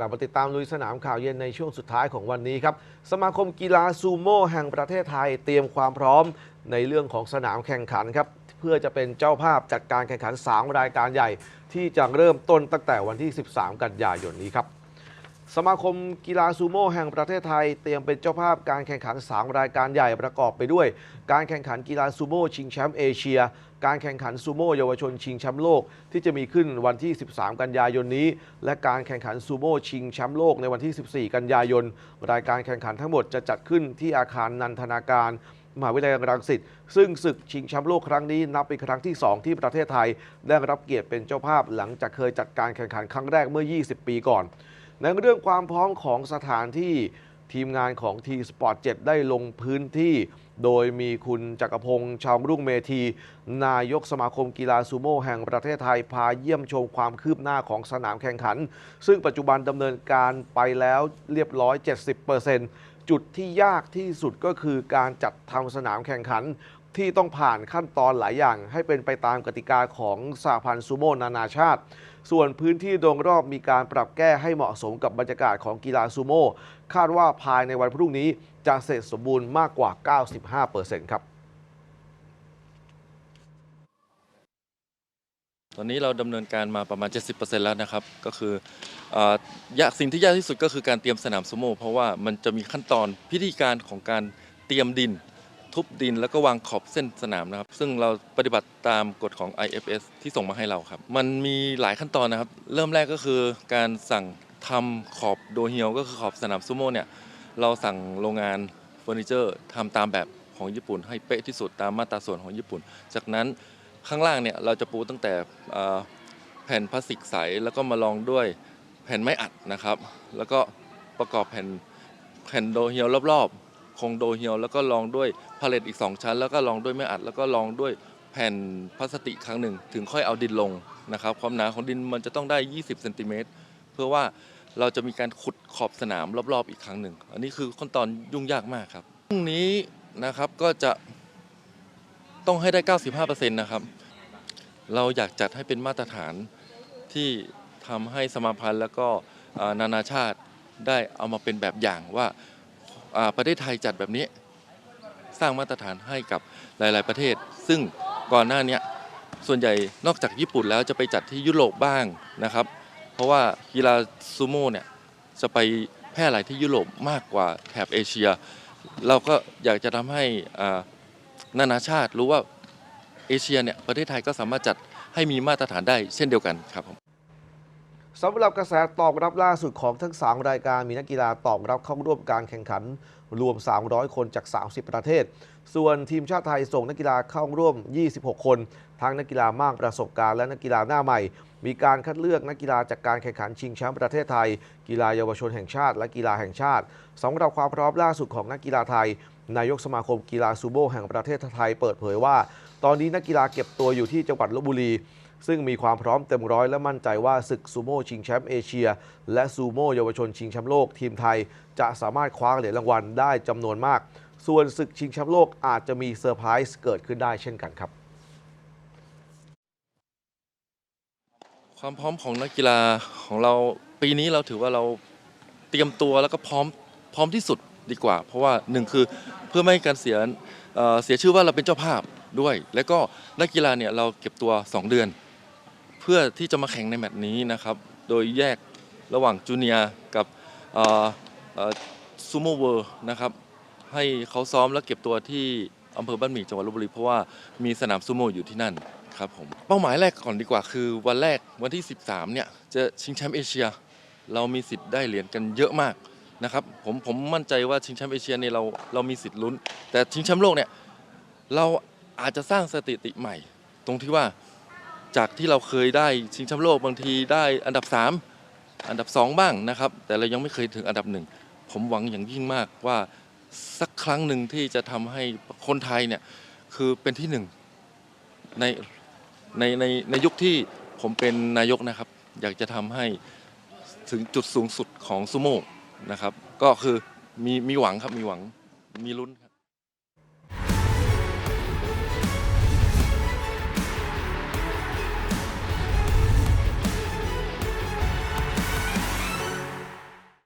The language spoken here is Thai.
ลับมาติดตามลุยสนามข่าวเย็นในช่วงสุดท้ายของวันนี้ครับ สมาคมกีฬาซูโม่แห่งประเทศไทยเตรียมความพร้อมในเรื่องของสนามแข่งขันครับ เพื่อจะเป็นเจ้าภาพจัดการแข่งขัน 3 รายการใหญ่ ที่จะเริ่มต้นตั้งแต่วันที่ 13 กันยายนนี้ครับ สมาคมกีฬาซูโม่แห่งประเทศไทย เตรียมเป็นเจ้าภาพการแข่งขัน 3 รายการใหญ่ประกอบไปด้วย การแข่งขันกีฬาซูโม่ชิงแชมป์เอเชีย การแข่งขันซูโม่เยาวชนชิงแชมป์โลก ที่จะมีขึ้นวันที่ 13 กันยายนนี้ และการแข่งขันซูโม่ชิงแชมป์โลกในวันที่ 14 กันยายน รายการแข่งขันทั้งหมดจะจัดขึ้นที่อาคารนันทนาการมหาวิทยาลัยรังสิตซึ่งศึกชิงแชมป์โลกครั้งนี้นับเป็นครั้งที่ 2 ที่ประเทศไทย ได้รับเกียรติเป็นเจ้าภาพหลังจากเคยจัดการแข่งขันครั้งแรกเมื่อ 20 ปีก่อน ในเรื่องความพร้อมของสถานที่ทีมงานของทีสปอร์ต7ได้ลงพื้นที่ โดยมีคุณจักรพงศ์ชาวรุ่งเมธี นายกสมาคมกีฬาซูโม่แห่งประเทศไทยพาเยี่ยมชมความคืบหน้าของสนามแข่งขัน ซึ่งปัจจุบันดำเนินการไปแล้วเรียบร้อย 70% จุดที่ยากที่สุดก็คือการจัดทำสนามแข่งขันที่ต้องผ่านขั้นตอนหลายอย่าง ให้เป็นไปตามกติกาของสหพันธ์ซูโม่นานาชาติ ส่วนพื้นที่โดยรอบมีการปรับแก้ให้เหมาะสมกับบรรยากาศของกีฬาซูโม่คาดว่าภายในวันพรุ่งนี้จะเสร็จสมบูรณ์มากกว่า 95%ครับ ต อนนี้เราดำเนินการมาประมาณ 70%แล้วนะครับ ก็คืออยากสิ่งที่ยากที่สุดก็คือการเตรียมสนามซูโม่เพราะว่ามันจะมีขั้นตอนพิธีการของการเตรียมดิน ทุบดินแล้วก็วางขอบเส้นสนามนะครับ ซึ่งเราปฏิบัติตามกฎของ IFS ที่ส่งมาให้เราครับ มันมีหลายขั้นตอนนะครับ เริ่มแรกก็คือการสั่งทำขอบโดเฮียวก็คือขอบสนามซูโม่เนี่ยเราสั่งโรงงานเฟอร์นิเจอร์ทำตามแบบของญี่ปุ่น ให้เป๊ะที่สุดตามมาตราส่วนของญี่ปุ่น จากนั้น ข้างล่างเนี่ยเราจะปูตั้งแต่แผ่นพลาสติกใสแล้วก็มาลองด้วยแผ่นไม้อัดนะครับ แล้วก็ประกอบแผ่นแผ่นโดเฮียวรอบๆคงโดเฮียวแล้วก็ลองด้วยพาเลตอีก 2 ชั้น แล้วก็ลองด้วยไม้อัด แล้วก็ลองด้วยแผ่นพลาสติกครั้งหนึ่ง ถึงค่อยเอาดินลงนะครับ ความหนาของดินมันจะต้องได้ 20เซนติเมตรเพื่อว่าเราจะมีการขุดขอบสนามรอบๆอีกครั้งหนึ่ง อันนี้คือขั้นตอนยุ่งยากมากครับพรุ่งนี้นะครับก็จะต้องให้ได้ 95%นะครับ เราอยากจัดให้เป็นมาตรฐานที่ทำให้สมาพันธ์แล้วก็นานาชาติได้เอามาเป็นแบบอย่างว่าประเทศไทยจัดแบบนี้สร้างมาตรฐานให้กับหลาย ๆ ประเทศ ซึ่งก่อนหน้านี้ส่วนใหญ่นอกจากญี่ปุ่นแล้วจะไปจัดที่ยุโรปบ้างนะครับ เพราะว่ากีฬาซูโม่เนี่ยจะไปแพร่หลายที่ยุโรปมากกว่าแถบเอเชีย เราก็อยากจะทำให้นานาชาติรู้ว่า เอเชียเนี่ยประเทศไทยก็สามารถจัดให้มีมาตรฐานได้เช่นเดียวกันครับผมสำหรับกระแสตอบรับล่าสุดของทั้ง 3 รายการมีนักกีฬาตอบรับเข้าร่วมการแข่งขันรวม 300 คนจาก 30 ประเทศ ส่วนทีมชาติไทยส่งนักกีฬาเข้าร่วม 26 คน ทั้งนักกีฬามากประสบการณ์และนักกีฬาหน้าใหม่ มีการคัดเลือกนักกีฬาจากการแข่งขันชิงแชมป์ประเทศไทย กีฬาเยาวชนแห่งชาติ และกีฬาแห่งชาติสำหรับความพร้อมล่าสุดของนักกีฬาไทย นายกสมาคมกีฬาซูโม่แห่งประเทศไทยเปิดเผยว่า ตอนนี้นักกีฬาเก็บตัวอยู่ที่จังหวัดลบบุรี ซึ่งมีความพร้อมเต็มร้อยและมั่นใจว่าศึกซูโม่ชิงแชมป์เอเชีย และซูโม่เยาวชนชิงแชมป์โลกทีมไทย จะสามารถคว้าเหรียญรางวัลได้จำนวนมาก ส่วนศึกชิงแชมป์โลกอาจจะมีเซอร์ไพรส์เกิดขึ้นได้เช่นกันครับ ความพร้อมของนักกีฬาของเราปีนี้เราถือว่าเราเตรียมตัวแล้วก็พร้อมพร้อมที่สุดดีกว่า เพราะว่าหนึ่งคือเพื่อไม่ให้การเสียเอ่อเสียชื่อว่าเราเป็นเจ้าภาพ ด้วย แล้วก็นักกีฬาเนี่ยเราเก็บตัว 2 เดือน เพื่อที่จะมาแข่งในแมตช์นี้นะครับ โดยแยกระหว่างจูเนียร์กับซูโม่เวิร์นะครับให้เขาซ้อมและเก็บตัวที่อำเภอบ้านหมี่จังหวัดลบบุรีเพราะว่ามีสนามซูโม่อยู่ที่นั่นครับผมเป้าหมายแรกก่อนดีกว่าคือวันแรกวันที่ 13เนี่ยจะชิงแชมป์เอเชีย เรามีสิทธิ์ได้เหรียญกันเยอะมากนะครับผมผมมั่นใจว่าชิงแชมป์เอเชียเนี่ยเราเรามีสิทธิ์ลุ้น แต่ชิงแชมป์โลกเนี่ยเรา อาจจะสร้างสถิติใหม่ ตรงที่ว่าจากที่เราเคยได้ชิงแชมป์โลกบางทีได้อันดับ 3 อันดับ 2 บ้างนะครับ แต่เรายังไม่เคยถึงอันดับหนึ่งผมหวังอย่างยิ่งมากว่าสักครั้งหนึ่งที่จะทำให้คนไทยเนี่ยคือเป็นที่หนึ่งในในในในยุคที่ผมเป็นนายกนะครับ อยากจะทำให้ถึงจุดสูงสุดของซูโม่นะครับ ก็คือมีมีหวังครับมีหวังมีลุ้นครับ